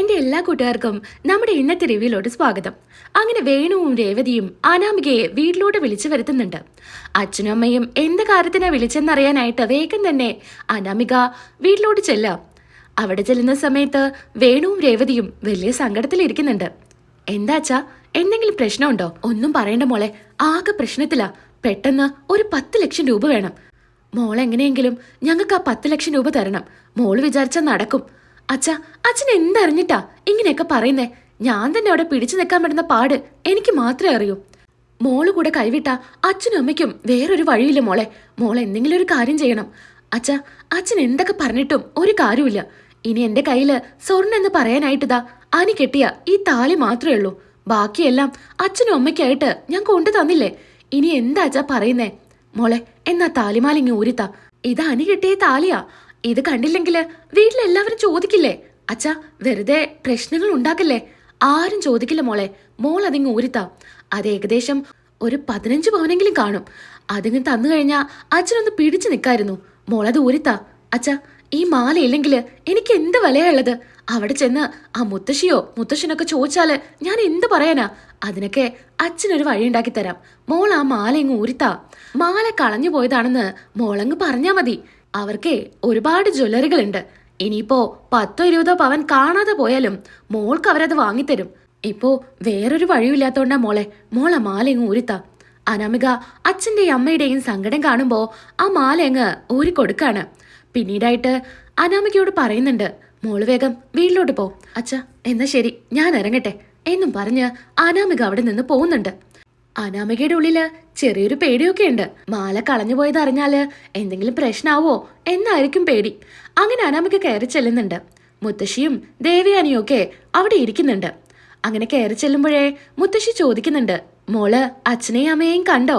എന്റെ എല്ലാ കൂട്ടുകാർക്കും നമ്മുടെ ഇന്നത്തെ റിവ്യൂലോട്ട് സ്വാഗതം. അങ്ങനെ വേണുവും രേവതിയും അനാമികയെ വീട്ടിലോട്ട് വിളിച്ചു വരുത്തുന്നുണ്ട്. അച്ഛനും അമ്മയും എന്ത് കാര്യത്തിനാ വിളിച്ചെന്നറിയാനായിട്ട് വേഗം തന്നെ അനാമിക വീട്ടിലോട്ട് ചെല്ലാം. അവിടെ ചെല്ലുന്ന സമയത്ത് വേണുവും രേവതിയും വലിയ സങ്കടത്തിലിരിക്കുന്നുണ്ട്. എന്താ അച്ഛാ എന്തെങ്കിലും പ്രശ്നമുണ്ടോ? ഒന്നും പറയണ്ട മോളെ ആകെ പ്രശ്നത്തിലാ. പെട്ടെന്ന് ഒരു പത്ത് ലക്ഷം രൂപ വേണം. മോളെങ്ങനെയെങ്കിലും ഞങ്ങൾക്ക് ആ പത്ത് ലക്ഷം രൂപ തരണം. മോൾ വിചാരിച്ചാൽ നടക്കും. അച്ഛാ അച്ഛൻ എന്തറിഞ്ഞിട്ടാ ഇങ്ങനെയൊക്കെ പറയുന്നേ? ഞാൻ തന്നെ അവിടെ പിടിച്ചു നിൽക്കാൻ പറ്റുന്ന പാട് എനിക്ക് മാത്രമേ അറിയൂ. മോൾ കൂടെ കൈവിട്ട അച്ഛനും അമ്മയ്ക്കും വേറൊരു വഴിയില്ല മോളെ. മോൾ എന്തെങ്കിലും ഒരു കാര്യം ചെയ്യണം. അച്ഛ അച്ഛൻ എന്തൊക്കെ പറഞ്ഞിട്ടും ഒരു കാര്യമില്ല ഇനി എന്റെ കയ്യിൽ സ്വർണ എന്ന് പറയാനായിട്ടിതാ അനി കെട്ടിയ ഈ താലി മാത്രമേ ഉള്ളൂ. ബാക്കിയെല്ലാം അച്ഛനും അമ്മയ്ക്കായിട്ട് ഞാൻ കൊണ്ടു തന്നില്ലേ? ഇനി എന്താ അച്ഛാ പറയുന്നേ? മോളെ എന്നാ താലിമാലിങ്ങി ഊരിത്താ. ഇത് അനി കെട്ടിയ താലിയാ. ഇത് കണ്ടില്ലെങ്കിൽ വീട്ടിലെല്ലാവരും ചോദിക്കില്ലേ? അച്ഛാ വെറുതെ പ്രശ്നങ്ങൾ ഉണ്ടാക്കല്ലേ? ആരും ചോദിക്കില്ല മോളെ. മോൾ അതിങ്ങ് ഊരിത്താ. അത് ഏകദേശം ഒരു പതിനഞ്ച് പവനെങ്കിലും കാണും. അതിങ്ങ് തന്നു കഴിഞ്ഞാ അച്ഛനൊന്ന് പിടിച്ചു നിൽക്കായിരുന്നു മോളത് ഊരിത്താ. അച്ഛാ ഈ മാല ഇല്ലെങ്കിൽ എനിക്ക് എന്ത് വിലയുള്ളത് അവിടെ ചെന്ന് ആ മുത്തശ്ശിയോ മുത്തശ്ശനൊക്കെ ചോദിച്ചാൽ ഞാൻ എന്ത് പറയാനാ? അതിനൊക്കെ അച്ഛനൊരു വഴി ഉണ്ടാക്കി തരാം. മോൾ ആ മാല ഇങ്ങ് ഊരിത്താ. മാല കളഞ്ഞു പോയതാണെന്ന് മോളങ്ങ് പറഞ്ഞാ മതി. അവർക്കേ ഒരുപാട് ജ്വല്ലറികളുണ്ട്. ഇനിയിപ്പോ പത്തോ ഇരുപതോ പവൻ കാണാതെ പോയാലും മോൾക്ക് അവരത് വാങ്ങിത്തരും. ഇപ്പോ വേറൊരു വഴിയില്ലാത്തോണ്ടാ മോളെ. മോളെ മാല ഇങ്ങ് ഊരിത്താ. അനാമിക അച്ഛന്റെയും അമ്മയുടെയും സങ്കടം കാണുമ്പോ ആ മാല അങ്ങ് ഊരി കൊടുക്കാണ്. പിന്നീടായിട്ട് അനാമികയോട് പറയുന്നുണ്ട് മോൾ വേഗം വീട്ടിലോട്ട് പോ. അച്ഛ എന്നാ ശരി ഞാൻ ഇറങ്ങട്ടെ എന്നും പറഞ്ഞ് അനാമിക അവിടെ നിന്ന് പോകുന്നുണ്ട്. അനാമികയുടെ ഉള്ളിൽ ചെറിയൊരു പേടിയൊക്കെ ഉണ്ട്. മാല കളഞ്ഞു പോയത് അറിഞ്ഞാൽ എന്തെങ്കിലും പ്രശ്നാവോ? എന്നായിരിക്കും പേടി. അങ്ങനെ അനാമിക കയറി ചെല്ലുന്നുണ്ട്. മുത്തശ്ശിയും ദേവയാനിയും ഒക്കെ അവിടെ ഇരിക്കുന്നുണ്ട്. അങ്ങനെ കയറി ചെല്ലുമ്പോഴേ മുത്തശ്ശി ചോദിക്കുന്നുണ്ട് മോൾ അച്ഛനെയും അമ്മയെയും കണ്ടോ?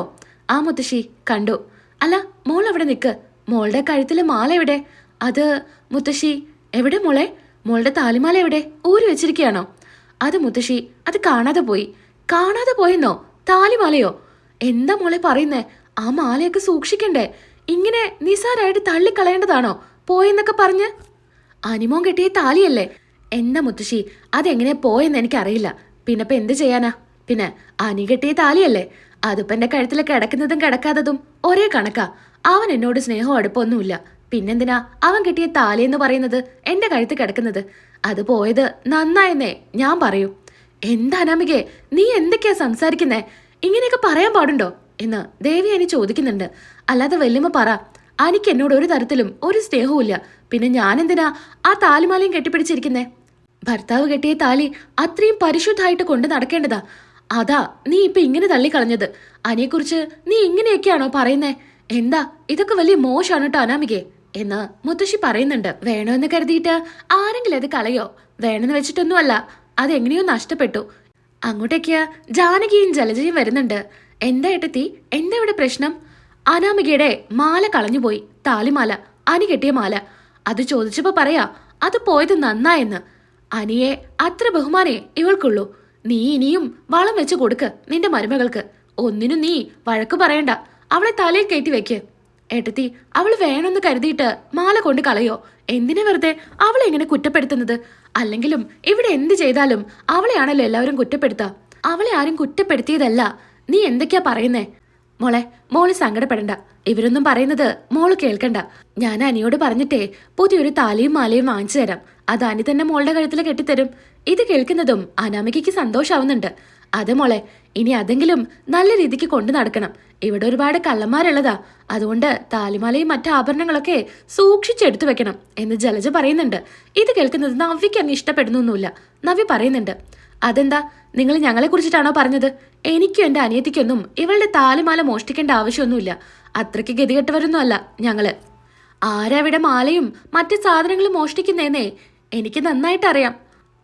ആ മുത്തശ്ശി കണ്ടു. അല്ല മോൾ അവിടെ നിക്ക്? മോളുടെ കഴുത്തിലെ മാല എവിടെ? അത് മുത്തശ്ശി എവിടെ മോളെ? മോളുടെ താലിമാല എവിടെ? ഊരി വെച്ചിരിക്കുകയാണോ അത് മുത്തശ്ശി അത് കാണാതെ പോയി. കാണാതെ പോയെന്നോ? താലിമാലയോ? എന്താ മോളെ പറയുന്നേ? ആ മാലയൊക്കെ സൂക്ഷിക്കണ്ടേ? ഇങ്ങനെ നിസാരായിട്ട് തള്ളിക്കളയേണ്ടതാണോ? പോയെന്നൊക്കെ പറഞ്ഞ്? അനിമോൻ കെട്ടിയ താലിയല്ലേ? എന്താ മുത്തശ്ശി അതെങ്ങനെ പോയെന്ന് എനിക്കറിയില്ല. പിന്നെ ഇപ്പൊ എന്ത് ചെയ്യാനാ? പിന്നെ അനി കെട്ടിയ താലിയല്ലേ? അതിപ്പോ എന്റെ കഴുത്തിൽ കിടക്കുന്നതും കിടക്കാത്തതും ഒരേ കണക്കാ. അവൻ എന്നോട് സ്നേഹവും അടുപ്പമൊന്നുമില്ല പിന്നെന്തിനാ അവൻ കിട്ടിയ താലി എന്ന് പറയുന്നത് എന്റെ കഴുത്ത് കിടക്കുന്നത്? അത് പോയത് നന്നായെന്നേ ഞാൻ പറയൂ. എന്താ അനാമികെ നീ എന്തൊക്കെയാ സംസാരിക്കുന്നേ? ഇങ്ങനെയൊക്കെ പറയാൻ പാടുണ്ടോ? എന്ന് ദേവി അനി ചോദിക്കുന്നുണ്ട്. അല്ലാതെ വല്യമ്മ പറ അനിക്ക് എന്നോട് ഒരു തരത്തിലും ഒരു സ്നേഹവും ഇല്ല പിന്നെ ഞാനെന്തിനാ ആ താലിമാലയും കെട്ടിപ്പിടിച്ചിരിക്കുന്നേ? ഭർത്താവ് കെട്ടിയ താലി അത്രയും പരിശുദ്ധമായിട്ട് കൊണ്ട് നടക്കേണ്ടതാ. അതാ നീ ഇപ്പൊ ഇങ്ങനെ തള്ളിക്കളഞ്ഞത്. അനിയെക്കുറിച്ച് നീ ഇങ്ങനെയൊക്കെയാണോ പറയുന്നേ? എന്താ ഇതൊക്കെ വലിയ മോശമാണ് കേട്ടോ അനാമികെ എന്ന് മുത്തശ്ശി പറയുന്നുണ്ട്. വേണമെന്ന് കരുതിയിട്ട് ആരെങ്കിലും അത് കളയോ? വേണമെന്ന് വെച്ചിട്ടൊന്നുമല്ല. അതെങ്ങനെയോ നഷ്ടപ്പെട്ടു. അങ്ങോട്ടേക്ക് ജാനകിയും ജലജയും വരുന്നുണ്ട്. എന്താ ഏട്ടത്തി? എന്താ ഇവിടെ പ്രശ്നം? അനാമികയുടെ മാല കളഞ്ഞുപോയി. താലിമാല. അനി കെട്ടിയ മാല. അത് ചോദിച്ചപ്പോ പറയാ അത് പോയത് നന്നായെന്ന് അനിയെ അത്ര ബഹുമാനേ ഇവൾക്കുള്ളൂ. നീ ഇനിയും വളം വെച്ച് കൊടുക്ക് നിന്റെ മരുമകൾക്ക്. ഒന്നിനും നീ വഴക്ക് പറയണ്ട. അവളെ തലയിൽ കയറ്റി വെക്ക്. ഏട്ടത്തി അവൾ വേണമെന്ന് കരുതിയിട്ട് മാല കൊണ്ട് കളയോ? എന്തിനാ വെറുതെ അവളെ എങ്ങനെ കുറ്റപ്പെടുത്തുന്നത്? അല്ലെങ്കിലും ഇവിടെ എന്ത് ചെയ്താലും അവളെയാണല്ലോ എല്ലാവരും കുറ്റപ്പെടുത്തുക അവളെ ആരും കുറ്റപ്പെടുത്തിയതല്ല. നീ എന്തൊക്കെയാ പറയുന്നേ? മോളെ മോൾ സങ്കടപ്പെടണ്ട. ഇവരൊന്നും പറയുന്നത് മോൾ കേൾക്കണ്ട. ഞാൻ അനിയോട് പറഞ്ഞിട്ടേ പുതിയൊരു താലിയും മാലയും വാങ്ങിച്ചു തരാം. അത് അനി തന്നെ മോളുടെ കഴുത്തിൽ കെട്ടിത്തരും. ഇത് കേൾക്കുന്നതും അനാമികയ്ക്ക് സന്തോഷാവുന്നുണ്ട്. അതെ മോളെ ഇനി അതെങ്കിലും നല്ല രീതിക്ക് കൊണ്ടു നടക്കണം. ഇവിടെ ഒരുപാട് കള്ളന്മാരുള്ളതാ. അതുകൊണ്ട് താലിമാലയും മറ്റു ആഭരണങ്ങളൊക്കെ സൂക്ഷിച്ചെടുത്തു വെക്കണം എന്ന് ജലജ പറയുന്നുണ്ട്. ഇത് കേൾക്കുന്നത് നവ്യക്ക് അങ്ങ് ഇഷ്ടപ്പെടുന്നൊന്നുമില്ല. നവ്യ പറയുന്നുണ്ട്. അതെന്താ? നിങ്ങൾ ഞങ്ങളെ കുറിച്ചിട്ടാണോ പറഞ്ഞത്? എനിക്കും എന്റെ അനിയത്തിക്കൊന്നും ഇവളുടെ താലിമാല മോഷ്ടിക്കേണ്ട ആവശ്യമൊന്നുമില്ല. അത്രയ്ക്ക് ഗതികെട്ടവരൊന്നും അല്ല ഞങ്ങൾ. ആരവിടെ മാലയും മറ്റു സാധനങ്ങളും മോഷ്ടിക്കുന്നേന്നേ? എനിക്ക് നന്നായിട്ട് അറിയാം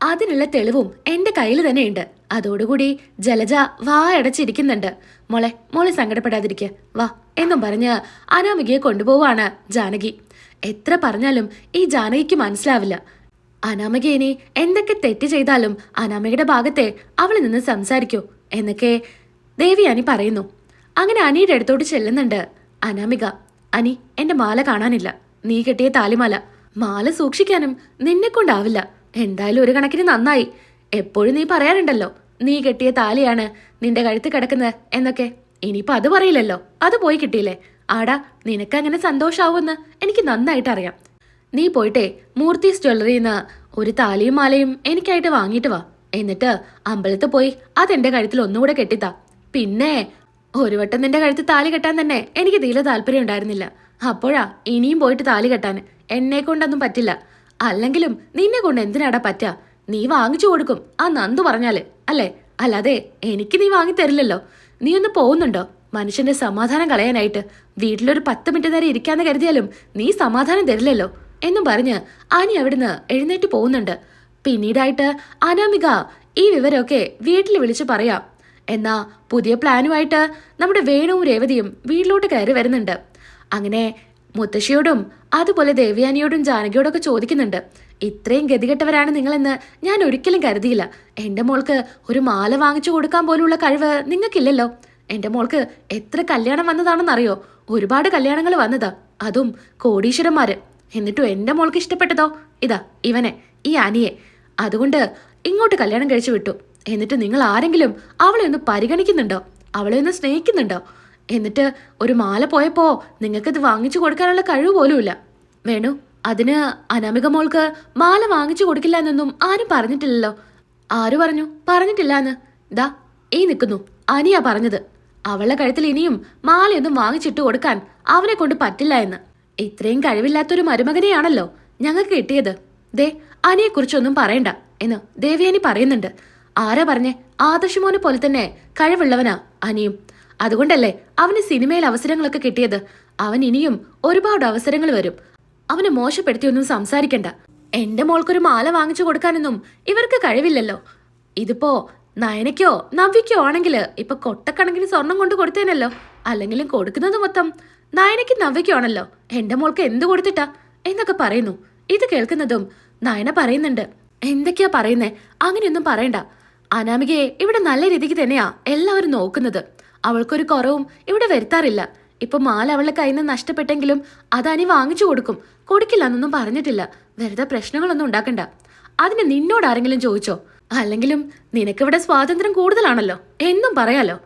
അതിനുള്ള തെളിവും എന്റെ കയ്യിൽ തന്നെയുണ്ട്. അതോടുകൂടി ജലജ വാ അടച്ചിരിക്കുന്നുണ്ട്. മോളെ മോളെ സങ്കടപ്പെടാതിരിക്ക. വാ എന്നും പറഞ്ഞ് അനാമികയെ കൊണ്ടുപോവാണ് ജാനകി. എത്ര പറഞ്ഞാലും ഈ ജാനകിക്ക് മനസ്സിലാവില്ല. അനാമിക ഇനി എന്തൊക്കെ തെറ്റ് ചെയ്താലും അനാമികയുടെ ഭാഗത്തെ അവളിൽ നിന്ന് സംസാരിക്കൂ എന്നൊക്കെ ദേവി അനി പറയുന്നു. അങ്ങനെ അനിയുടെ അടുത്തോട്ട് ചെല്ലുന്നുണ്ട് അനാമിക. അനി എന്റെ മാല കാണാനില്ല. നീ കെട്ടിയ താലിമാല. മാല സൂക്ഷിക്കാനും നിന്നെ കൊണ്ടാവില്ല. എന്തായാലും ഒരു കണക്കിന് നന്നായി. എപ്പോഴും നീ പറയാറുണ്ടല്ലോ നീ കെട്ടിയ താലിയാണ് നിന്റെ കഴുത്ത് കിടക്കുന്നത് എന്നൊക്കെ. ഇനിയിപ്പോ അത് പറയില്ലല്ലോ അത് പോയി കിട്ടിയില്ലേ. ആടാ നിനക്കങ്ങനെ സന്തോഷാവുമെന്ന് എനിക്ക് നന്നായിട്ട് അറിയാം നീ പോയിട്ടേ മൂർത്തീസ് ജ്വല്ലറിന്ന് ഒരു താലിയും മാലയും എനിക്കായിട്ട് വാങ്ങിയിട്ട് വാ. എന്നിട്ട് അമ്പലത്തിൽ പോയി അതെന്റെ കഴുത്തിൽ ഒന്നുകൂടെ കെട്ടിത്താ. പിന്നെ ഒരു വട്ടം നിന്റെ കഴുത്ത് താലി കെട്ടാൻ തന്നെ എനിക്ക് തീരെ താല്പര്യം ഉണ്ടായിരുന്നില്ല അപ്പോഴാ ഇനിയും പോയിട്ട് താലി കെട്ടാൻ. എന്നെ കൊണ്ടൊന്നും പറ്റില്ല. അല്ലെങ്കിലും നിന്നെ കൊണ്ട് എന്തിനാടാ പറ്റാ? നീ വാങ്ങിച്ചു കൊടുക്കും ആ നന്ദു പറഞ്ഞാൽ അല്ലേ? അല്ലാതെ എനിക്ക് നീ വാങ്ങി തരില്ലല്ലോ. നീ ഒന്ന് പോകുന്നുണ്ടോ? മനുഷ്യന്റെ സമാധാനം കളയാനായിട്ട് വീട്ടിലൊരു പത്ത് മിനിറ്റ് നേരെ ഇരിക്കാന്ന് കരുതിയാലും നീ സമാധാനം തരില്ലല്ലോ. എന്നും പറഞ്ഞ് അനി അവിടുന്ന് എഴുന്നേറ്റ് പോകുന്നുണ്ട്. പിന്നീടായിട്ട് അനാമിക ഈ വിവരമൊക്കെ വീട്ടിൽ വിളിച്ചു പറയാം. എന്നാ പുതിയ പ്ലാനുമായിട്ട് നമ്മുടെ വേണുവും രേവതിയും വീട്ടിലോട്ട് കയറി വരുന്നുണ്ട്. അങ്ങനെ മുത്തശ്ശിയോടും അതുപോലെ ദേവയാനിയോടും ജാനകിയോടൊക്കെ ചോദിക്കുന്നുണ്ട്. ഇത്രയും ഗതികെട്ടവരാണ് നിങ്ങളെന്ന് ഞാൻ ഒരിക്കലും കരുതിയില്ല. എന്റെ മോൾക്ക് ഒരു മാല വാങ്ങിച്ചു കൊടുക്കാൻ പോലുള്ള കഴിവ് നിങ്ങൾക്കില്ലല്ലോ. എന്റെ മോൾക്ക് എത്ര കല്യാണം വന്നതാണെന്നറിയോ? ഒരുപാട് കല്യാണങ്ങൾ വന്നതാ. അതും കോടീശ്വരന്മാര്. എന്നിട്ടും എന്റെ മോൾക്ക് ഇഷ്ടപ്പെട്ടതോ? ഇതാ ഇവനെ ഈ അനിയെ. അതുകൊണ്ട് ഇങ്ങോട്ട് കല്യാണം കഴിച്ചു വിട്ടു. എന്നിട്ട് നിങ്ങൾ ആരെങ്കിലും അവളെ ഒന്ന് പരിഗണിക്കുന്നുണ്ടോ? അവളെ ഒന്ന് സ്നേഹിക്കുന്നുണ്ടോ? എന്നിട്ട് ഒരു മാല പോയപ്പോ നിങ്ങൾക്കിത് വാങ്ങിച്ചു കൊടുക്കാനുള്ള കഴിവ് പോലുമില്ല. വേണു അതിന് അനാമിക മോൾക്ക് മാല വാങ്ങിച്ചു കൊടുക്കില്ല എന്നൊന്നും ആരും പറഞ്ഞിട്ടില്ലല്ലോ. ആര് പറഞ്ഞു? പറഞ്ഞിട്ടില്ല എന്ന് ദാ ഈ നിൽക്കുന്നു. അനിയാ പറഞ്ഞത്. അവളുടെ കഴുത്തിൽ ഇനിയും മാലയൊന്നും വാങ്ങിച്ചിട്ട് കൊടുക്കാൻ അവനെ കൊണ്ട് പറ്റില്ല എന്ന്. ഇത്രയും കഴിവില്ലാത്തൊരു മരുമകനെയാണല്ലോ ഞങ്ങൾക്ക് കിട്ടിയത്. ദേ അനിയെക്കുറിച്ചൊന്നും പറയണ്ട എന്ന് ദേവിയാനി പറയുന്നുണ്ട്. ആരാ പറഞ്ഞേ? ആദർശമോനെ പോലെ തന്നെ കഴിവുള്ളവനാ അനിയും. അതുകൊണ്ടല്ലേ അവന് സിനിമയിൽ അവസരങ്ങളൊക്കെ കിട്ടിയത്? അവൻ ഇനിയും ഒരുപാട് അവസരങ്ങൾ വരും. അവനെ മോശപ്പെടുത്തിയൊന്നും സംസാരിക്കണ്ട. എന്റെ മോൾക്കൊരു മാല വാങ്ങിച്ചു കൊടുക്കാനൊന്നും ഇവർക്ക് കഴിവില്ലല്ലോ. ഇതിപ്പോ നയനയ്ക്കോ നവ്യക്കോ ആണെങ്കിൽ ഇപ്പൊ കൊട്ടക്കണക്കിന് സ്വർണം കൊണ്ട് കൊടുത്തേനല്ലോ. അല്ലെങ്കിലും കൊടുക്കുന്നത് മൊത്തം നയനയ്ക്ക് നവ്യക്കോ ആണല്ലോ. എന്റെ മോൾക്ക് എന്ത് കൊടുത്തിട്ടാ? എന്നൊക്കെ പറയുന്നു. ഇത് കേൾക്കുന്നതും നയന പറയുന്നുണ്ട്. എന്തൊക്കെയാ പറയുന്നേ? അങ്ങനെയൊന്നും പറയണ്ട. അനാമികയെ ഇവിടെ നല്ല രീതിക്ക് തന്നെയാ എല്ലാവരും നോക്കുന്നത്. അവൾക്കൊരു കുറവും ഇവിടെ വരുത്താറില്ല. ഇപ്പൊ മാല അവളുടെ കയ്യിൽ നിന്ന് നഷ്ടപ്പെട്ടെങ്കിലും അത് അനി വാങ്ങിച്ചു കൊടുക്കും. കൊടുക്കില്ല എന്നൊന്നും പറഞ്ഞിട്ടില്ല. വെറുതെ പ്രശ്നങ്ങളൊന്നും ഉണ്ടാക്കണ്ട. അതിന് നിന്നോട് ആരെങ്കിലും ചോദിച്ചോ? അല്ലെങ്കിലും നിനക്കിവിടെ സ്വാതന്ത്ര്യം കൂടുതലാണല്ലോ. എന്നും പറയാലോ.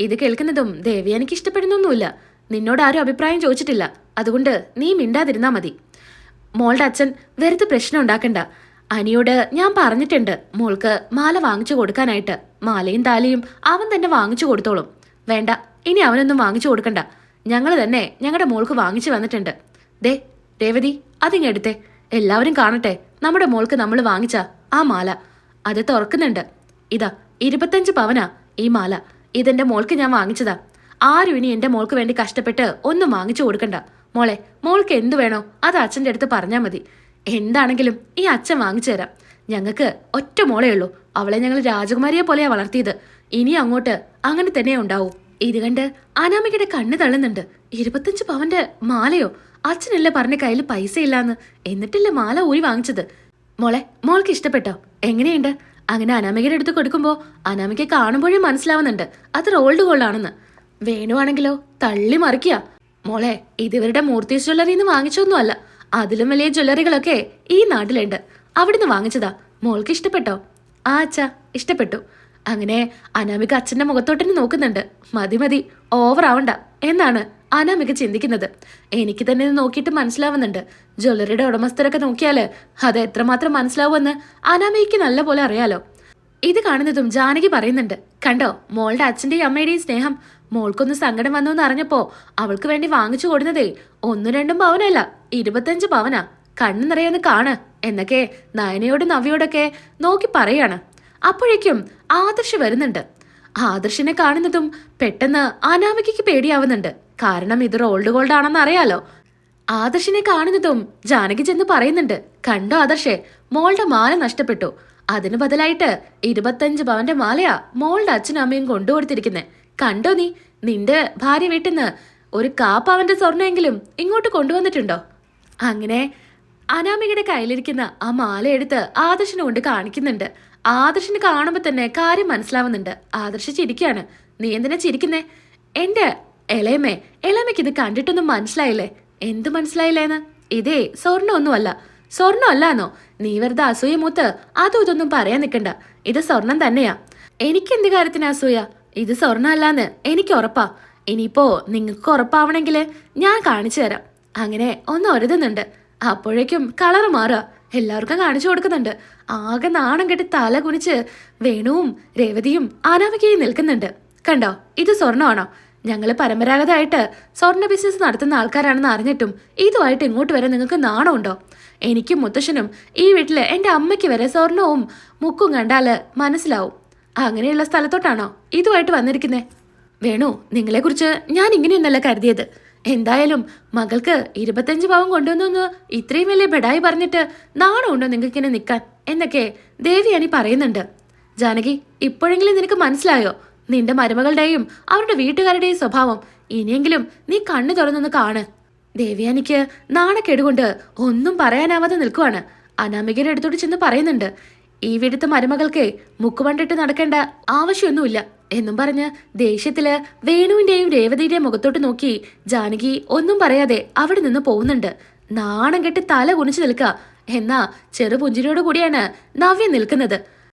ഇത് കേൾക്കുന്നതും ദേവി എനിക്ക് ഇഷ്ടപ്പെടുന്നൊന്നുമില്ല. നിന്നോട് ആരും അഭിപ്രായം ചോദിച്ചിട്ടില്ല. അതുകൊണ്ട് നീ മിണ്ടാതിരുന്നാ മതി. മോളുടെ അച്ഛൻ വെറുതെ പ്രശ്നം ഉണ്ടാക്കണ്ട. അനിയോട് ഞാൻ പറഞ്ഞിട്ടുണ്ട് മോൾക്ക് മാല വാങ്ങിച്ചു കൊടുക്കാനായിട്ട്. മാലയും താലിയും അവൻ തന്നെ വാങ്ങിച്ചു കൊടുത്തോളും. വേണ്ട ഇനി അവനൊന്നും വാങ്ങിച്ചു കൊടുക്കണ്ട. ഞങ്ങൾ തന്നെ ഞങ്ങളുടെ മോൾക്ക് വാങ്ങിച്ചു വന്നിട്ടുണ്ട്. ദേ രേവതി അതിങ്ങെടുത്തേ എല്ലാവരും കാണട്ടെ നമ്മുടെ മോൾക്ക് നമ്മൾ വാങ്ങിച്ച ആ മാല. അത് തുറക്കുന്നുണ്ട്. ഇതാ ഇരുപത്തഞ്ച് പവനാ ഈ മാല. ഇതെന്റെ മോൾക്ക് ഞാൻ വാങ്ങിച്ചതാ. ആരും ഇനി എന്റെ മോൾക്ക് വേണ്ടി കഷ്ടപ്പെട്ട് ഒന്നും വാങ്ങിച്ചു കൊടുക്കണ്ട. മോളെ മോൾക്ക് എന്തു വേണോ അത് അച്ഛന്റെ അടുത്ത് പറഞ്ഞാൽ മതി. എന്താണെങ്കിലും ഈ അച്ഛൻ വാങ്ങിച്ചു തരാം. ഞങ്ങൾക്ക് ഒറ്റ മോളേ ഉള്ളൂ. അവളെ ഞങ്ങൾ രാജകുമാരിയെ പോലെയാണ് വളർത്തിയത്. ഇനി അങ്ങോട്ട് അങ്ങനെ തന്നെ ഉണ്ടാവും. ഇത് കണ്ട് അനാമികയുടെ കണ്ണ് തള്ളുന്നുണ്ട്. ഇരുപത്തഞ്ച് പവന്റെ മാലയോ? അച്ഛനല്ലേ പറഞ്ഞ കയ്യിൽ പൈസ ഇല്ലാന്ന് എന്നിട്ടല്ലേ മാല ഊരി വാങ്ങിച്ചത്? മോളെ മോൾക്ക് ഇഷ്ടപ്പെട്ടോ? എങ്ങനെയുണ്ട്? അങ്ങനെ അനാമികയുടെ അടുത്ത് കൊടുക്കുമ്പോ അനാമിക കാണുമ്പോഴേ മനസ്സിലാവുന്നുണ്ട്. അത് റോൾഡ് ഗോൾഡാണെന്ന് വേണുവാണെങ്കിലോ? തള്ളി മറിക്കുക. മോളെ ഇതിവരുടെ മൂർത്തി മൂർത്തീസ് ജ്വല്ലറിന്ന് വാങ്ങിച്ചൊന്നും അല്ല. അതിലും വലിയ ജ്വല്ലറികളൊക്കെ ഈ നാട്ടിലുണ്ട്. അവിടുന്ന് വാങ്ങിച്ചതാ. മോൾക്ക് ഇഷ്ടപ്പെട്ടോ? ആ അച്ഛാ ഇഷ്ടപ്പെട്ടു. അങ്ങനെ അനാമിക അച്ഛന്റെ മുഖത്തോട്ടിന് നോക്കുന്നുണ്ട്. മതി മതി ഓവർ ആവണ്ട എന്നാണ് അനാമിക ചിന്തിക്കുന്നത്. എനിക്ക് തന്നെ ഇത് നോക്കിയിട്ട് മനസ്സിലാവുന്നുണ്ട്. ജ്വല്ലറിയുടെ ഉടമസ്ഥരൊക്കെ നോക്കിയാൽ അത് എത്രമാത്രം മനസ്സിലാവുമെന്ന് അനാമികയ്ക്ക് നല്ലപോലെ അറിയാലോ. ഇത് കാണുന്നതും ജാനകി പറയുന്നുണ്ട് കണ്ടോ മോളുടെ അച്ഛന്റെയും അമ്മയുടെയും സ്നേഹം. മോൾക്കൊന്ന് സങ്കടം വന്നു എന്ന് അറിഞ്ഞപ്പോ അവൾക്ക് വേണ്ടി വാങ്ങിച്ചു കൊടുന്നതേ ഒന്നും രണ്ടും പവനല്ല ഇരുപത്തഞ്ച് പവനാ. കണ്ണു നിറയൊന്ന് കാണ് എന്നൊക്കെ നയനയോടും നവ്യോടൊക്കെ നോക്കി പറയാണ്. അപ്പോഴേക്കും ആദർശ് വരുന്നുണ്ട്. ആദർശിനെ കാണുന്നതും പെട്ടെന്ന് അനാമികയ്ക്ക് പേടിയാവുന്നുണ്ട്. കാരണം ഇത് റോൾഡ് ഗോൾഡ് ആണെന്ന് അറിയാലോ. ആദർശിനെ കാണുന്നതും ജാനകി ചെന്ന് പറയുന്നുണ്ട് കണ്ടോ ആദർശേ മോളുടെ മാല നഷ്ടപ്പെട്ടു. അതിന് ബദലായിട്ട് ഇരുപത്തഞ്ച് പവന്റെ മാലയാ മോളുടെ അച്ഛനും അമ്മയും കൊണ്ടുകൊടുത്തിരിക്കുന്നെ. കണ്ടോ നീ നിന്റെ ഭാര്യ വീട്ടിൽ നിന്ന് ഒരു കാപ്പാവന്റെ സ്വർണമെങ്കിലും ഇങ്ങോട്ട് കൊണ്ടുവന്നിട്ടുണ്ടോ? അങ്ങനെ അനാമികയുടെ കയ്യിലിരിക്കുന്ന ആ മാല എടുത്ത് ആദർശിനെ കൊണ്ട് കാണിക്കുന്നുണ്ട്. ആദർശിന് കാണുമ്പോൾ തന്നെ കാര്യം മനസ്സിലാവുന്നുണ്ട്. ആദർശ് ചിരിക്കാണ്. നീ എന്തിനാ ചിരിക്കുന്നേ? എന്റെ എളയമേ എളമയ്ക്ക് ഇത് കണ്ടിട്ടൊന്നും മനസ്സിലായില്ലേ? എന്ത് മനസ്സിലായില്ലേന്ന്? ഇതേ സ്വർണമൊന്നുമല്ല. സ്വർണം അല്ലാന്നോ നീ വെറുതെ അസൂയ മൂത്ത് അതും ഇതൊന്നും പറയാൻ നിൽക്കണ്ട. ഇത് സ്വർണം തന്നെയാ. എനിക്ക് എന്ത് കാര്യത്തിന് അസൂയ? ഇത് സ്വർണമല്ലാന്ന് എനിക്ക് ഉറപ്പാ. ഇനിയിപ്പോ നിങ്ങൾക്ക് ഉറപ്പാവണമെങ്കിൽ ഞാൻ കാണിച്ചു തരാം. അങ്ങനെ ഒന്ന് ഒരുതുന്നുണ്ട്. അപ്പോഴേക്കും കളറ് മാറുക. എല്ലാവർക്കും കാണിച്ചു കൊടുക്കുന്നുണ്ട്. ആകെ നാണം കെട്ടി തല കുനിച്ച് വേണുവും രേവതിയും അനാമികയും നിൽക്കുന്നുണ്ട്. കണ്ടോ? ഇത് സ്വർണമാണോ? ഞങ്ങൾ പരമ്പരാഗതമായിട്ട് സ്വർണ ബിസിനസ് നടത്തുന്ന ആൾക്കാരാണെന്ന് അറിഞ്ഞിട്ടും ഇതുമായിട്ട് ഇങ്ങോട്ട് വരെ നിങ്ങൾക്ക് നാണമുണ്ടോ? എനിക്കും മുത്തശ്ശനും ഈ വീട്ടിൽ എന്റെ അമ്മയ്ക്ക് വരെ സ്വർണവും മുക്കും കണ്ടാൽ മനസ്സിലാവും. അങ്ങനെയുള്ള സ്ഥലത്തോട്ടാണോ ഇതുമായിട്ട് വന്നിരിക്കുന്നേ? വേണു നിങ്ങളെക്കുറിച്ച് ഞാൻ ഇങ്ങനെയൊന്നല്ല കരുതിയത്. എന്തായാലും മകൾക്ക് ഇരുപത്തഞ്ച് പാവം കൊണ്ടുവന്നു ഇത്രയും വലിയ ബെഡായി പറഞ്ഞിട്ട് നാണമുണ്ടോ നിങ്ങൾക്ക് ഇങ്ങനെ നിൽക്കാൻ? എന്നൊക്കെ ദേവിയാണി പറയുന്നുണ്ട്. ജാനകി ഇപ്പോഴെങ്കിലും നിനക്ക് മനസ്സിലായോ? നിന്റെ മരുമകളുടെയും അവരുടെ വീട്ടുകാരുടെയും സ്വഭാവം. ഇനിയെങ്കിലും നീ കണ്ണു തുറന്നൊന്ന് കാണ്. ദേവിയാനിക്ക് നാണക്കേടുകൊണ്ട് ഒന്നും പറയാനാവാതെ നിൽക്കുവാണ്. അനാമികയുടെ അടുത്തോട്ട് ചെന്ന് പറയുന്നുണ്ട്. ഈ വീടുത്തെ മരുമകൾക്ക് മുക്കുവണ്ടിട്ട് നടക്കേണ്ട ആവശ്യമൊന്നുമില്ല. എന്നും പറഞ്ഞ് ദേഷ്യത്തിൽ വേണുവിന്റെയും രേവതിയുടെയും മുഖത്തോട്ട് നോക്കി ജാനകി ഒന്നും പറയാതെ അവിടെ നിന്ന് പോകുന്നുണ്ട്. നാണം കെട്ടി തല കുനിച്ചു നിൽക്കുക. എന്നാ ചെറുപുഞ്ചിരിയോട് കൂടിയാണ് നവ്യ നിൽക്കുന്നത്.